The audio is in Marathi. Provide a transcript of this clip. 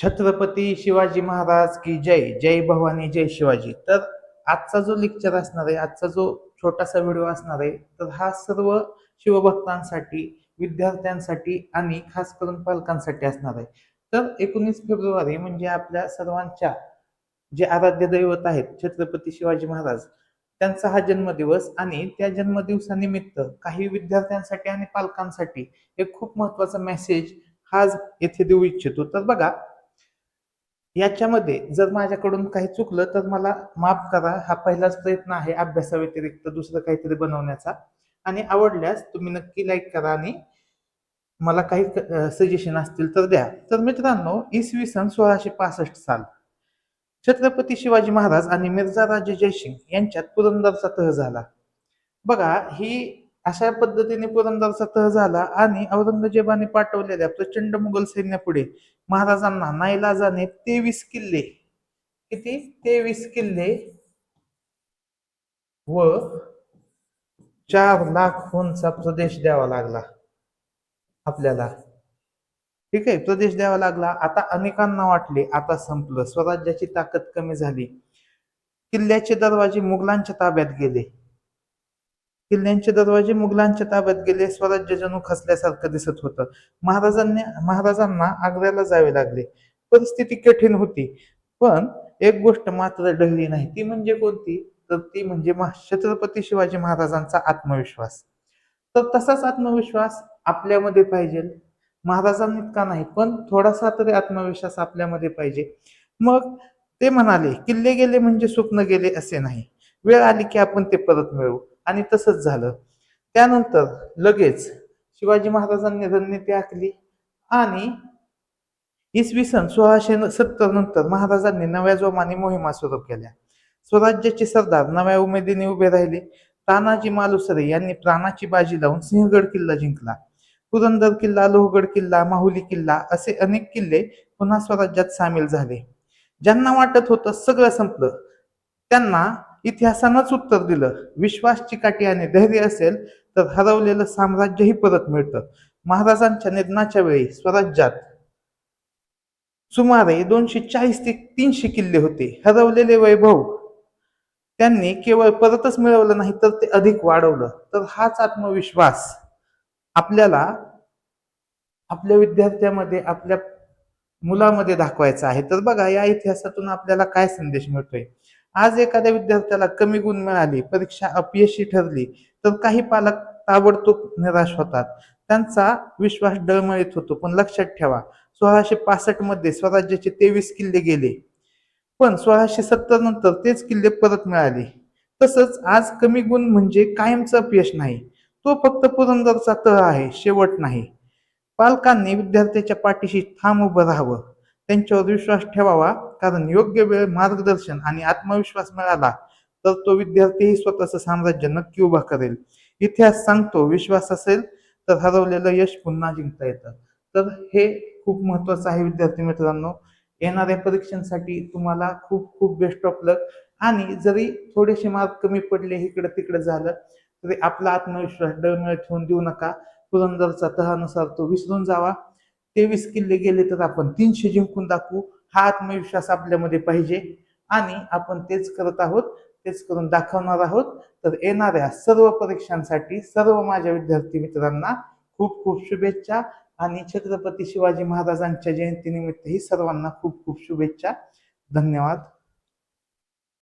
छत्रपती शिवाजी महाराज की जय जय भवानी जय शिवाजी. तर आजचा जो लेक्चर असणार आहे आजचा जो छोटासा व्हिडिओ असणार आहे तर हा सर्व शिवभक्तांसाठी विद्यार्थ्यांसाठी आणि खास करून पालकांसाठी असणार आहे. तर एकोणीस फेब्रुवारी म्हणजे आपल्या सर्वांच्या जे आराध्य दैवत आहेत छत्रपती शिवाजी महाराज त्यांचा हा जन्मदिवस आणि त्या जन्मदिवसानिमित्त काही विद्यार्थ्यांसाठी आणि पालकांसाठी एक खूप महत्त्वाचा मेसेज हा येथे देऊ इच्छितो. तर बघा याच्यामध्ये जर माझ्याकडून काही चुकलं तर मला माफ करा. हा पहिलाच प्रयत्न आहे अभ्यासाव्यतिरिक्त दुसरं काहीतरी बनवण्याचा. आणि आवडल्यास तुम्ही नक्की लाईक करा आणि मला काही सजेशन असतील तर द्या. तर मित्रांनो इसवी सन सोळाशे पासष्ट साल छत्रपती शिवाजी महाराज आणि मिर्झा राजे जयसिंग यांच्यात पुरंदरचा तह झाला. बघा ही अशा पद्धतीने पुरंदरचा तह झाला आणि औरंगजेबाने पाठवलेल्या प्रचंड मुघल सैन्यापुढे महाराजांना नाईलाजाने तेवीस किल्ले. किती? तेवीस किल्ले व चार लाख प्रदेश द्यावा लागला आपल्याला. ठीक आहे प्रदेश द्यावा लागला. आता अनेकांना वाटले आता संपलं. स्वराज्याची ताकद कमी झाली. किल्ल्याचे दरवाजे मुघलांच्या ताब्यात गेले. किल्ल्यांचे दरवाजे मुघलांच्या ताब्यात गेले स्वराज्य जणू खसल्यासारखं दिसत होतं. महाराजांनी महाराजांना आग्र्याला जावे लागले. परिस्थिती कठीण होती पण एक गोष्ट मात्र डळली नाही. ती म्हणजे कोणती? तर ती म्हणजे छत्रपती शिवाजी महाराजांचा आत्मविश्वास. तर तसाच आत्मविश्वास आपल्यामध्ये पाहिजे. महाराजांनी इतका नाही पण थोडासा तरी आत्मविश्वास आपल्यामध्ये पाहिजे. मग ते म्हणाले किल्ले गेले म्हणजे स्वप्न गेले असे नाही. वेळ आली की आपण ते परत मिळवू. आणि तसंच झालं. त्यानंतर लगेच शिवाजी महाराजांनी रणनीती आखली आणि इसवी सन सोळाशे सत्तर नंतर महाराजांनी नव्या जोमाने मोहिमा सुरू केल्या. स्वराज्याचे सरदार नव्या उमेदीने उभे राहिले. तानाजी मालुसरे यांनी प्राणाची बाजी लावून सिंहगड किल्ला जिंकला. पुरंदर किल्ला लोहगड किल्ला माहुली किल्ला असे अनेक किल्ले पुन्हा स्वराज्यात सामील झाले. ज्यांना वाटत होतं सगळं संपलं त्यांना इतिहासानंच उत्तर दिलं. विश्वास चिकाटी आणि धैर्य असेल तर हरवलेलं साम्राज्यही परत मिळतं. महाराजांच्या निधनाच्या वेळी स्वराज्यात सुमारे दोनशे चाळीस ते तीनशे किल्ले होते. हरवलेले वैभव त्यांनी केवळ परतच मिळवलं नाही तर ते अधिक वाढवलं. तर हाच आत्मविश्वास आपल्याला आपल्या विद्यार्थ्यामध्ये आपल्या मुलामध्ये दाखवायचा आहे. तर बघा या इतिहासातून आपल्याला काय संदेश मिळतोय? आज एखाद्या विद्यार्थ्याला कमी गुण मिळाले परीक्षा अपयशी ठरली तर काही पालक ताबडतोब निराश होतात. त्यांचा विश्वास डळमळीत होतो. पण लक्षात ठेवा सोळाशे पासष्टमध्ये स्वराज्याचे तेवीस किल्ले गेले. पण सोळाशे सत्तर नंतर तेच किल्ले परत मिळाले. तसंच आज कमी गुण म्हणजे कायमचं अपयश नाही. तो फक्त पुरंदरचा तळ आहे शेवट नाही. पालकांनी विद्यार्थ्याच्या पाठीशी ठाम उभं राहावं. त्यांच्यावर विश्वास ठेवावा. कारण योग्य वेळ मार्गदर्शन आणि आत्मविश्वास मिळाला तर तो विद्यार्थीही स्वतःचं साम्राज्य नक्की उभा करेल. इतिहास सांगतो विश्वास असेल तर हरवलेलं यश पुन्हा जिंकता येतं. तर हे खूप महत्वाचं आहे विद्यार्थी मित्रांनो. येणाऱ्या परीक्षांसाठी तुम्हाला खूप खूप बेस्ट ऑफ लक आणि जरी थोडेसे मार्क कमी पडले इकडं तिकडं झालं तरी आपला आत्मविश्वास डळमळ ठेवून देऊ नका. पुरंदरचा तहानुसार तो विसरून जावा. तेवीस किल्ले गेले तर आपण तीनशे जिंकून दाखवू. हा आत्मविश्वास आपल्यामध्ये पाहिजे. आणि आपण तेच करत आहोत तेच करून दाखवणार आहोत. तर येणाऱ्या सर्व परीक्षांसाठी सर्व माझ्या विद्यार्थी मित्रांना खूप खूप शुभेच्छा. आणि छत्रपती शिवाजी महाराजांच्या जयंतीनिमित्त ही सर्वांना खूप खूप शुभेच्छा. धन्यवाद.